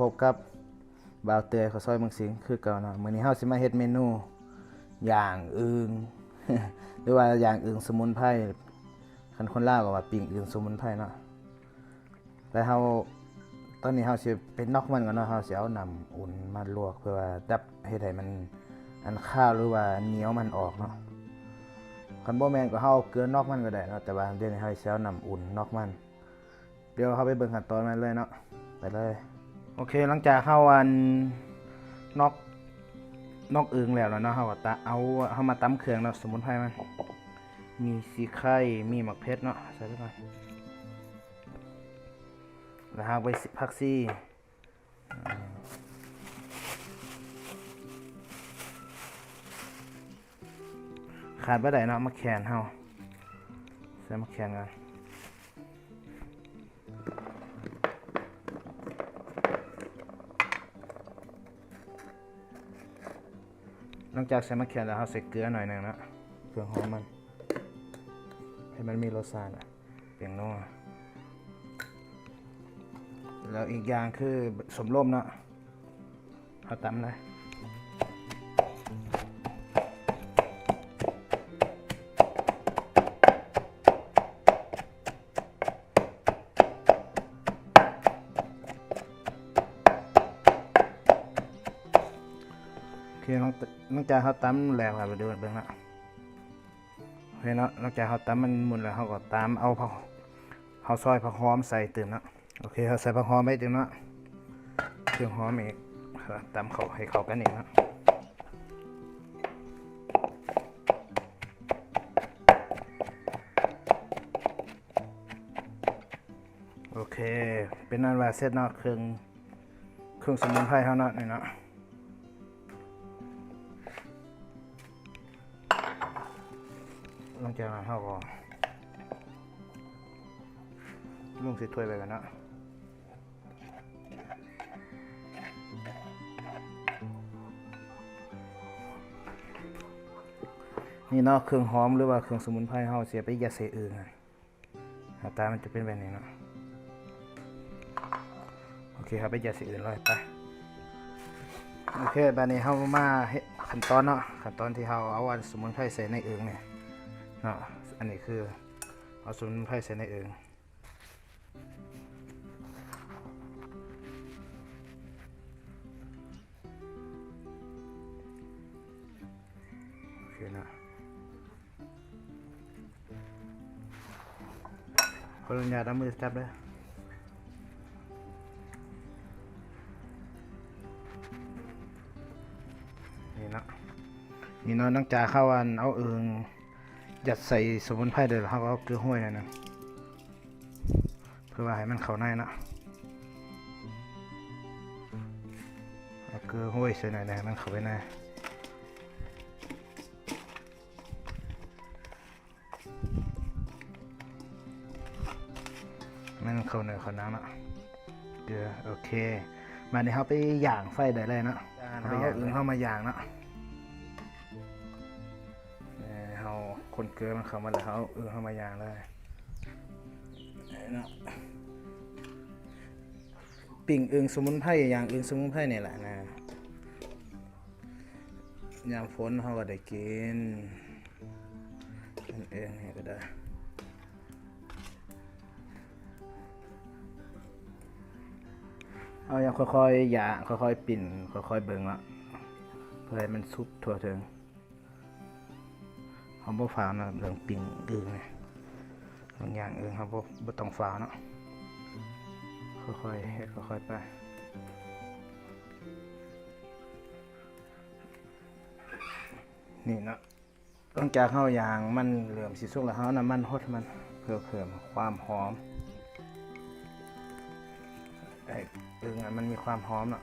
พบกับบาวเตยข้าวซอยมืองสิงห์คือเก่าเนาะมื้อนี้เฮาสิมาเฮ็ดเมนูอย่างอึงหรือว่าอย่างอึงสมุนไพรคันคนลาวก็ว่าปิ้งอึงสมุนไพรเนาะแต่เฮาตอนนี้เฮาสิเป็นนอกมันก่อนเนาะเฮาสิเอาน้ำอุ่นมาลวกเพื่อว่าดับเฮ็ดให้มันอันข้าวหรือว่าเหนียวมันออกเนาะคันบ่แม่นก็เฮาเอาเกลือนอกมันก็ได้เนาะแต่ว่าเดี๋ยวนี้เฮาสิเอาน้ำอุ่นนอกมัน เดี๋ยวเข้าไปเบิ่งขั้นตอนมันเลยเนาะไปเลย โอเคหลังจากเข้าอันนอกนอกอึงแล้วแล้วเนาะเฮาก็ตะเอาเฮามาตำเครื่องเนาะสมุนไพรมันมีสีไข่มีหมักเพชรเนาะใส่ไปก่อนแล้วเฮาไปสิผักซี่ขาดบ่ได้เนาะมะแขนเฮาใส่มะแขนกัน ลังจากใส่มะเขือแล้วเราใส่เกลือหน่อยหนึงนะเพื่อหอมมัน ให้มันมีรสชาติอะเปลี่ยนนัวแล้วอีกอย่างคือสมร่มเนาะเอาตำเลย หลังจากเขาตำแล้วครับไปดูเบิ่งละโอเคเนาะหลังจากเขาตำมันมุนแล้วเขาก็ตามเอาผักเขาซอยผักหอมใส่เติมเนาะโอเคเขาใส่ผักหอมไปเติมเนาะเครื่องหอมอีกครับตำเขาให้เขากันอีกเนาะโอเค เป็นนันว่าเสร็จเนาะเครื่องเครื่องสมุนไพรเขาเนาะนี่เนาะ งจากนั้นเราก็ลงส่ถ้วยไปกันเนาะนี่เนาะเครื่องหอมหรือว่าเครื่องสมุนไพรเฮาเสียไปยาใส่อื่นอะหน้าตามันจะเป็นแบบนี้เนาะโอเคครับไปยาใส่อื่นเลยไปโอเคแบัดนี้เฮามาขั้นตอนเนาะขั้นตอนที่เฮาเอาอันสมุนไพรใส่ในอึ่งเนี่ย เนาะอันนี้คือเอาสมุนไพรใส่ในเองโอเคนะขออนุญาตเอามือจับเลยนี่นะนี่เนาะนอกจาเข้าอันเอาเอิง ยัดใส่สมุนไพรเลยเหรอครับเอาเกลือห้วยหนั่นนะเพื่อว่าให้มันเข้าในนะเอาเกลือห้วยใส่หน่อยนะให้มันเข้าไปในมันเข้าเนื้อเข้าน้ำนะเกลือโอเค มาเดี๋ยวเราไปย่างไฟได้เลยนะเอาไปย่างอื่นเข้ามาย่างนะ กลือมันเข้ามาแล้วเออเข้ามาอย่างเลยนะปิ่งอึงสมุนไพรอย่างอึงสมุนไพรนี่แหละนะยามฝนเขาก็ได้กินกินเองเนี่ก็ได้เอาอย่างค่อยๆอย่าค่อยๆ ปิ่นค่อยๆเบิ่งละเพื่อให้มันสุกทั่วถึง เขาบ่ฟ้าวนะเรื่องปิ่งอึงเนี่ยบางอย่างอึงเขาบ่บ่ต้องฟ้าวเนาะค่อยๆเฮ็ดค่อยๆไปนี่เนาะหลังจากเฮาย่างมันเหลื่อมสิสุกแล้วเฮาน้ำมันหดมันเพื่อเพิ่มความหอมไอ้อึงอะมันมีความหอมเนาะ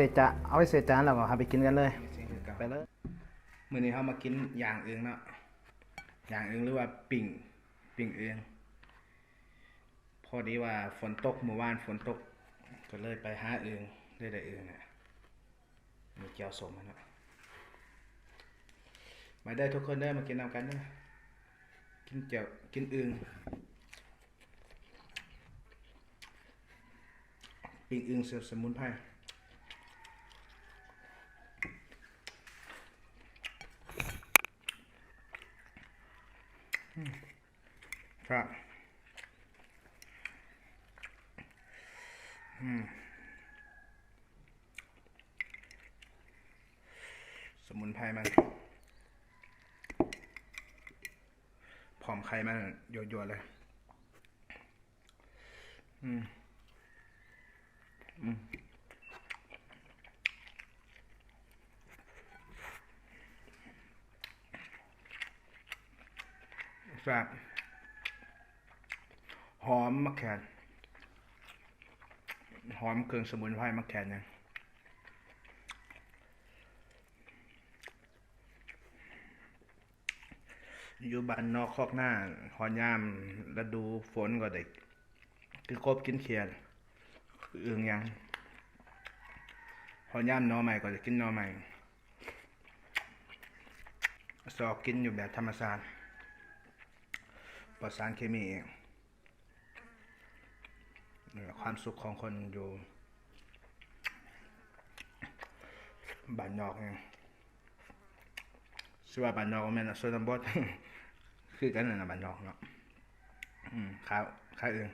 ใส่จะเอาไว้ใส่จานแล้วก็หาไปกินกันเลยไปเลยมื้อนี้เฮามากินอย่างอื่นเนาะอย่างอื่นหรือว่าปิ่งปิ่งเองพอดีว่าฝนตกเมื่อวานฝนตกก็เลยไปหาเองได้ได้เองน่ะมีเกี๊ยวสมมันนะมาได้ทุกคนได้อมากินนำกันนะกินเจียวกินอึงปิ้งอึงเสสมุนไพรอืมครับอืมสมุนไพรมัน ผอมไข่มันโยนๆเลย อืม อืมแซ่บหอมมะแขนหอมเครื่องสมุนไพรมะแขนเนี่ย อยู่บ้านนอกคอกหน้าหอนยามฤดูฝนก็ได้คือครบกินเขียดเอืองยังหอนยามนอใหม่ก็จะกินนอใหม่สอกกินอยู่แบบธรรมชาติปลอดสารเคมีเองความสุขของคนอยู่บ้านนอกเนี่ยสว่าบ้านนอกแม่นอะชนบท คือกันนั่นนะบ้านนอกเนาะอืมข้าวข้าวเอง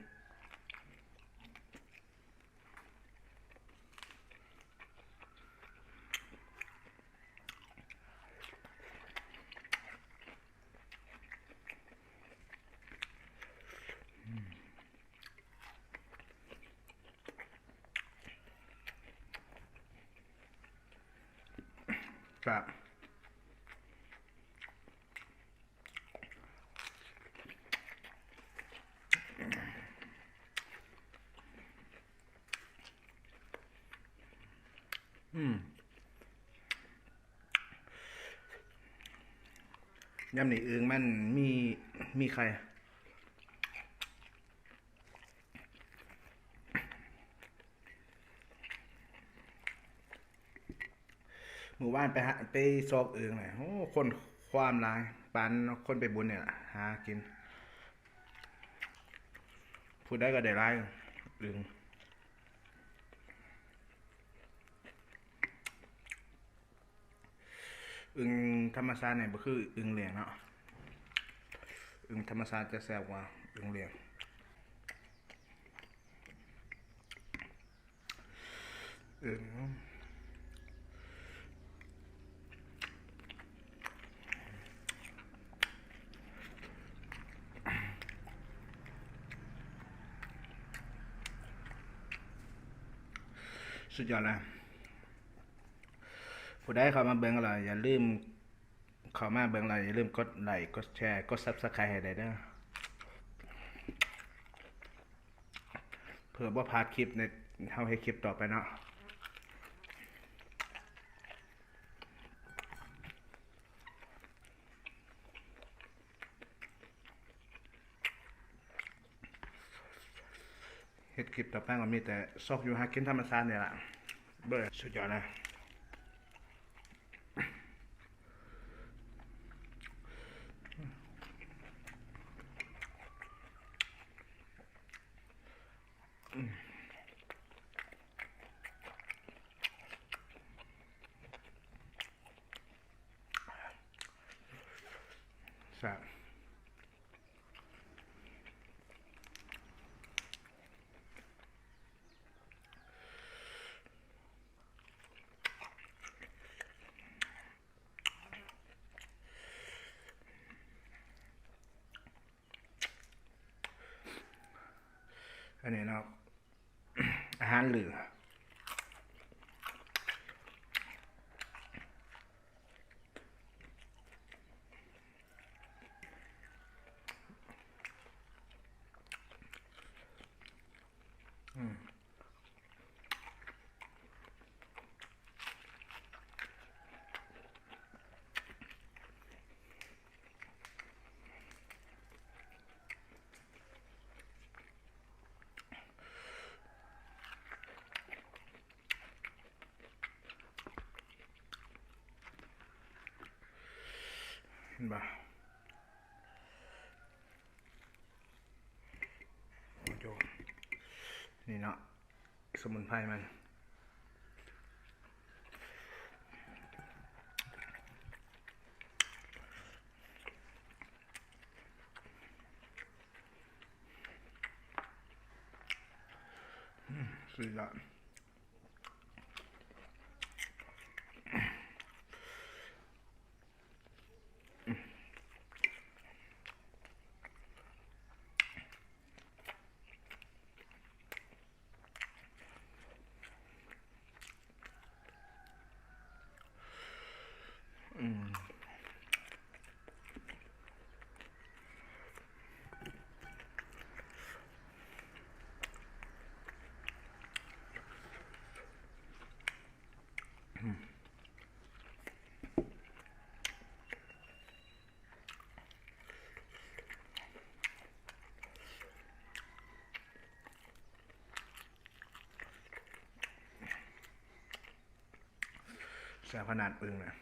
ครับ อืม ยำนี่เอิงมันมีมีใคร หมู่บ้านไปหาไปซอกเอิงเลยโอ้คนความหลายปานคนไปบุญเนี่ยหากิน พูดได้ก็ได้ร้ายเอิงอึง ธรรมชาติเนี่ยก็คืออึงเหลียงเนาะอึงธรรมชาติจะแซ่บกว่าอึงเหลียงอึงสุดยอดเลยผู้ใดเข้ามาเบิ่งอะไรอย่าลืม เข้ามาเบิ่งอะไรอย่าลืมกดไลค์กดแชร์กด Subscribe ให้ได้เด้อเพื่อบ่พลาดคลิปในเฮาให้คลิปต่อไปเนาะเฮ็ดคลิปต่อไปก็มีแต่ซอกอยู่หากินธรรมชาตินี่แหละเบิ่สุดยอดนะ แซ่บอันนี้เนาะอาหารเหลือ เห็นปะโอ้โหนี่เนาะสมุนไพรมันสุดยอด แซ่บขนาดปึงเลย